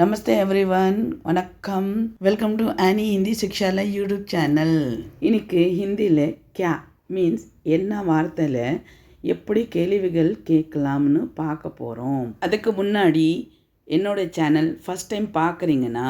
நமஸ்தே everyone வணக்கம். Welcome to ஆனி ஹிந்தி சிக்ஷால YouTube channel இன்னைக்கு ஹிந்தியில் கியா மீன்ஸ் என்ன வார்த்தையில் எப்படி கேள்விகள் கேட்கலாம்னு பார்க்க போகிறோம் அதுக்கு முன்னாடி என்னோட சேனல் ஃபஸ்ட் டைம் பார்க்குறீங்கன்னா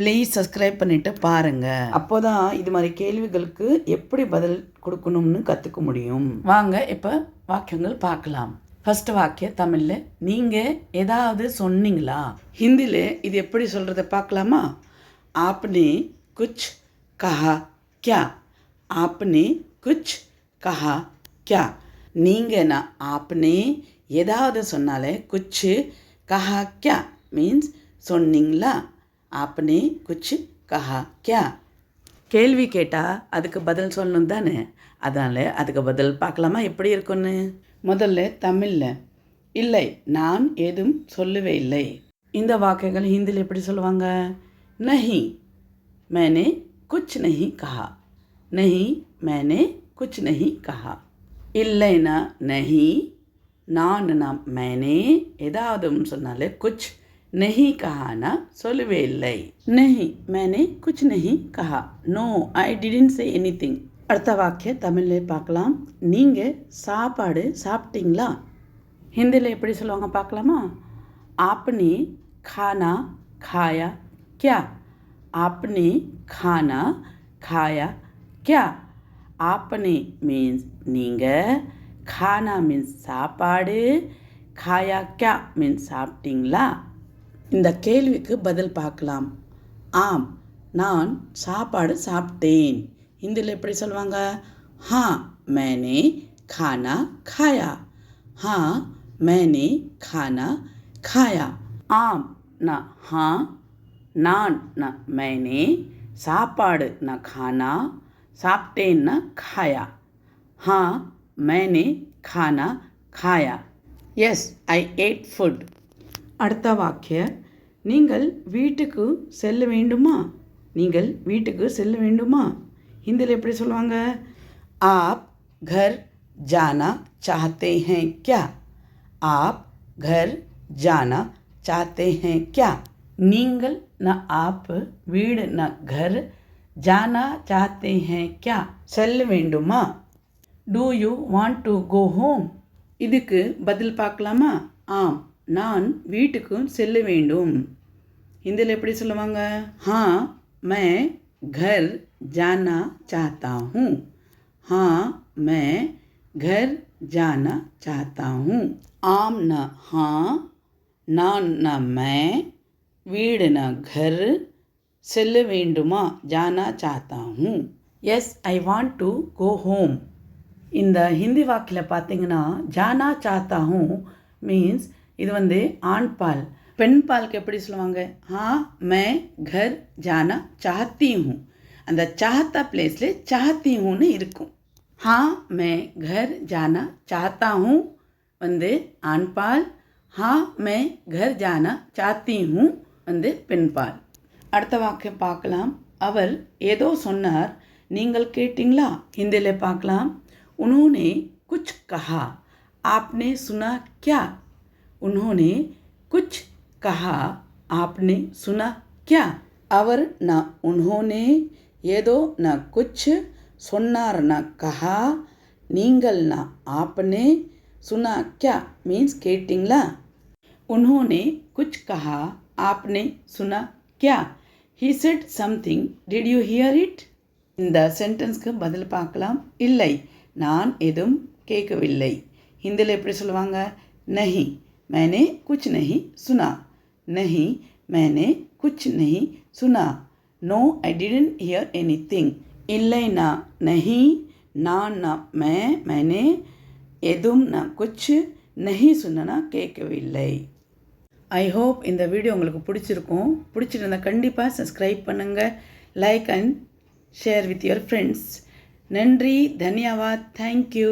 ப்ளீஸ் சப்ஸ்கிரைப் பண்ணிவிட்டு பாருங்கள் அப்போ தான் இது மாதிரி கேள்விகளுக்கு எப்படி பதில் கொடுக்கணும்னு கற்றுக்க முடியும். வாங்க இப்போ வாக்கியங்கள் பார்க்கலாம். ஃபர்ஸ்ட் வாக்கிய தமிழில். நீங்கள் ஏதாவது சொன்னீங்களா? ஹிந்தியில் இது எப்படி சொல்கிறத பார்க்கலாமா? ஆப்னே குச் கஹா கியா. ஆப்னே குச் கஹா கியா. நீங்கள் நான் ஆப்னே ஏதாவது சொன்னாலே குச்சு கஹா கியா மீன்ஸ் சொன்னீங்களா? ஆப்னே குச்சு கஹா கியா. கேள்வி கேட்டால் அதுக்கு பதில் சொல்லணும் தானே? அதனால் அதுக்கு பதில் பார்க்கலாமா? எப்படி இருக்குன்னு முதல்ல தமிழில். இல்லை நான் ஏதும் சொல்லவே இல்லை. இந்த வாக்கைகள் ஹிந்தியில் எப்படி சொல்லுவாங்க? நஹி மேனே குச் நஹி கஹா. நஹி மேனே குச் நஹி கஹா. இல்லைனா நஹி நான்னா மேனே ஏதாவது சொன்னாலே குச் நெஹி கஹானா சொல்லவே இல்லை. நெஹி மேனே குச் நெஹி கஹா. No I didn't say anything அடுத்த வாக்கிய தமிழில் பார்க்கலாம். நீங்கள் சாப்பாடு சாப்பிட்டீங்களா? ஹிந்தியில் எப்படி சொல்லுவாங்க பார்க்கலாமா? ஆப்னே கானா காயா கியா. ஆப்னே கானா காயா கியா. ஆப்னே மீன்ஸ் நீங்கள் கானா மீன்ஸ் சாப்பாடு காயா கியா மீன்ஸ் சாப்பிட்டீங்களா? இந்த கேள்விக்கு பதில் பார்க்கலாம். ஆம் நான் சாப்பாடு சாப்பிட்டேன். ஹிந்தியில் எப்படி சொல்லுவாங்க ஹா மேனே கானா காயா. ஹா மேனே கானா காயா. ஆம் ந ஹா நான் ந மேனே. சாப்பாடு ந கானா. சாப்பிட்டேன்னா காயா. ஹா மேனே கானா காயா. எஸ் ஐ ஏட் ஃபுட் அடுத்த வாக்கிய நீங்கள் வீட்டுக்கு செல்ல வேண்டுமா? நீங்கள் வீட்டுக்கு செல்ல வேண்டுமா? ஹிந்தியில் எப்படி சொல்லுவாங்க ஆப் கர் ஜானா சாத்தே ஹே கியா ஆப் கர் ஜானா சாத்தே ஹே கியா நீங்கள் நான் ஆப் வீடு நான் கர் ஜானா சாத்தே ஹே கியா செல்ல வேண்டுமா do you want to go home இதுக்கு பதில் பார்க்கலாமா? ஆம் நான் வீட்டுக்கும் செல்ல வேண்டும். ஹிந்தியில் எப்படி சொல்லுவாங்க? ஹா மே घर जाना चाहता हूँ हाँ मैं घर जाना चाहता हूँ आम न हाँ நான் न मैं வீடு न घर செல்ல வேண்டுமா ஜானா சாத்தா who yes I want to go home இந்த ஹிந்தி வாக்கில் பார்த்தீங்கன்னா ஜானா சாத்தா ஹூ மீன்ஸ் இது வந்து ஆண் பால் பெண் பாலுக்கு எப்படி சொல்லுவாங்க ஆ மே கர் ஜானா சாத்தி ஹூ அந்த சாத்தா பிளேஸில் சாத்தி ஹூன்னு இருக்கும் ஹா மே கர் ஜானா சாத்தா ஹூ வந்து ஆண் பால் ஹா மே கர் ஜானா சாத்தி ஹூ வந்து பெண் பால் அடுத்த வாக்கியம் பார்க்கலாம் அவர் ஏதோ சொன்னார் நீங்கள் கேட்டீங்களா ஹிந்தியில் பார்க்கலாம் उन्होंने कुछ कहा आपने सुना क्या उन्होंने कुछ कहा आपने सुना क्या அவர் ந உன்ஹோனே ஏதோ ந குச் சொன்னார் ந கஹா நீங்கள் ந ஆப்னே சுனா கியா மீன்ஸ் கேட்டிங்களா उन्होंने कुछ कहा आपने सुना क्या he said something did you hear it இந்த சென்டென்ஸ்க்கு பதில் பார்க்கலாம் இல்லை நான் எதுவும் கேட்கவில்லை ஹிந்தியில் எப்படி சொல்லுவாங்க நஹி मैंने कुछ नहीं सुना नहीं मैंने कुछ नहीं सुना no I didn't hear anything இல்லை நான் नहीं நான் நான் मैं मैंने எதுவும் நான் குச் நஹி சுன்னா கேட்கவில்லை ஐ ஹோப் இந்த வீடியோ உங்களுக்கு பிடிச்சிருக்கும் பிடிச்சிருந்தா கண்டிப்பாக சப்ஸ்கிரைப் பண்ணுங்கள் like and share with your friends நன்றி தன்யவாத் தேங்க்யூ